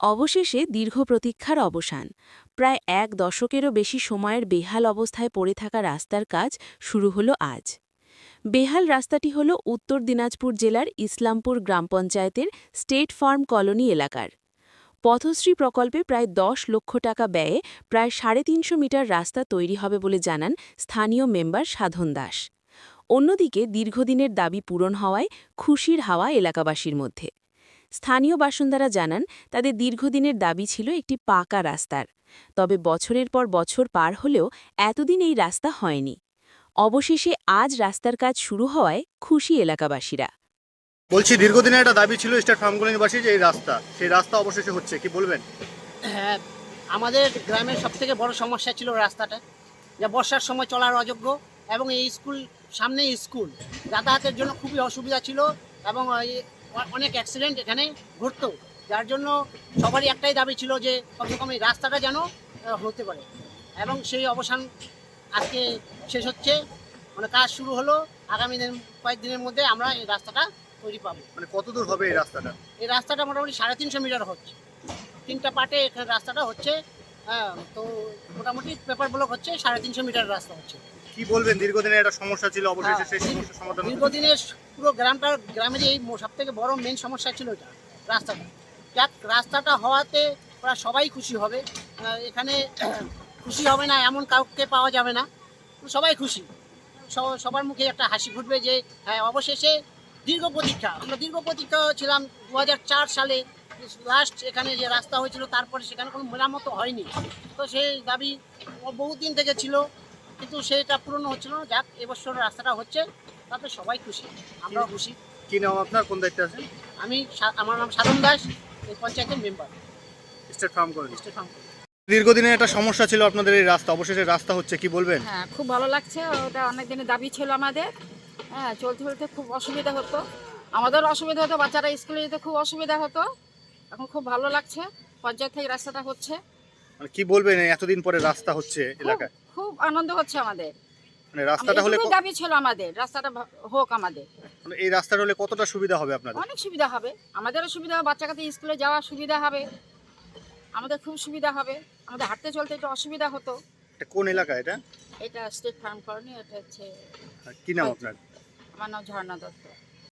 অবশেষে দীর্ঘ প্রতীক্ষার অবসান। প্রায় এক দশকেরও বেশি সময়ের বেহাল অবস্থায় পড়ে থাকা রাস্তার কাজ শুরু হলো আজ। বেহাল রাস্তাটি হল উত্তর দিনাজপুর জেলার ইসলামপুর গ্রাম পঞ্চায়েতের স্টেট ফার্ম কলোনি এলাকার। পথশ্রী প্রকল্পে প্রায় দশ লক্ষ টাকা ব্যয়ে প্রায় সাড়ে তিনশো মিটার রাস্তা তৈরি হবে বলে জানান স্থানীয় মেম্বার সাধন দাস। অন্যদিকে দীর্ঘদিনের দাবি পূরণ হওয়ায় খুশির হাওয়া এলাকাবাসীর মধ্যে। স্থানীয় বাসিন্দারা জানান তাদের দীর্ঘদিনের দাবি ছিল একটি পাকা রাস্তার। তবে বছরের পর বছর পার হলেও এতদিন এই রাস্তা হয়নি। অবশেষে আজ রাস্তার কাজ শুরু হওয়ায় খুশি এলাকাবাসীরা। বলছি দীর্ঘদিনের একটা দাবি ছিল স্টেট ফার্মগুলিবাসী যে এই রাস্তা সেই রাস্তা অবশেষে হচ্ছে কি বলবেন? হ্যাঁ আমাদের গ্রামের সব থেকে বড় সমস্যা ছিল রাস্তাটা। যা বর্ষার সময় চলার অযোগ্য এবং এই স্কুল সামনে স্কুল। যাতায়াতের জন্য খুবই অসুবিধা ছিল এবং অনেক অ্যাক্সিডেন্ট এখানে ঘটতো। যার জন্য সবারই একটাই দাবি ছিল যে কমসে কম এই রাস্তাটা যেন হতে পারে। এবং সেই অবসান আজকে শেষ হচ্ছে। মানে কাজ শুরু হলো। আগামী দিন কয়েকদিনের মধ্যে আমরা এই রাস্তাটা তৈরি পাবো। মানে কত দূর হবে এই রাস্তাটা? এই রাস্তাটা মোটামুটি সাড়ে তিনশো মিটার হচ্ছে। তিনটা পার্টে এখানে রাস্তাটা হচ্ছে। হ্যাঁ তো মোটামুটি পেপার ব্লক হচ্ছে সাড়ে তিনশো মিটার রাস্তা হচ্ছে। কি বলবেন? দীর্ঘদিনের একটা সমস্যা ছিল অবশেষে হ্যাঁ, সেই সমস্যার সমাধান। দীর্ঘদিনের পুরো গ্রামটার গ্রামের এই সব থেকে বড় মেন সমস্যা ছিল এটা রাস্তাটা। যাক রাস্তাটা হওয়াতে ওরা সবাই খুশি হবে। এখানে খুশি হবে না এমন কাউকে পাওয়া যাবে না। সবাই খুশি। সবার মুখে একটা হাসি ফুটবে যে হ্যাঁ অবশেষে দীর্ঘ প্রতীক্ষা। আমরা দীর্ঘ প্রতীক্ষা ছিলাম দু হাজার চার সালে। লাস্ট এখানে যে রাস্তা হয়েছিল তারপরে সেখানে কোনো মেরামত হয়নি। তো সেই দাবি বহুদিন থেকে ছিল। কিন্তু সেটা পূরণ হচ্ছিল না। যাক এবছর রাস্তাটা হচ্ছে তাতে সবাই খুশি আমরাও খুশি। কি নাম আপনার? কোন দায়িত্বে আছেন? আমি আমার নাম সাধন দাস এই পঞ্চায়েতের মেম্বার স্টেট ফার্ম করেন। স্টেট ফার্ম করেন। দীর্ঘদিনের একটা সমস্যা ছিল আপনাদের এই রাস্তা অবশেষে রাস্তা হচ্ছে কি বলবেন? হ্যাঁ খুব ভালো লাগছে ওটা অনেক দিনের দাবি ছিল আমাদের। হ্যাঁ চলতে চলতে খুব অসুবিধা হতো। আমাদের অসুবিধা হতো বাচ্চারা স্কুলে যেতে খুব অসুবিধা হতো। এখন খুব ভালো লাগছে পঞ্চায়েত থেকে রাস্তাটা হচ্ছে। মানে কি বলবেন এতদিন পরে রাস্তা হচ্ছে এলাকায়? খুব আনন্দ হচ্ছে আমাদের। মানে রাস্তাটা হলে এইটুকুই দাবি ছিল আমাদের রাস্তাটা ভা- হোক আমাদের। মানে এই রাস্তাটা হলে কতটা সুবিধা হবে আপনাদের? অনেক সুবিধা হবে। আমাদেরও সুবিধা হবে বাচ্চা কাছে স্কুলে যাওয়া সুবিধা হবে। আমাদের খুব সুবিধা হবে। আমাদের হাঁটতে চলতে একটু অসুবিধা হতো। এটা কোন এলাকা এটা? এটা স্টেট ফার্ম কলোনি এটা হচ্ছে আর কি নাম আপনার? আমার নাম ঝর্ণা দত্ত।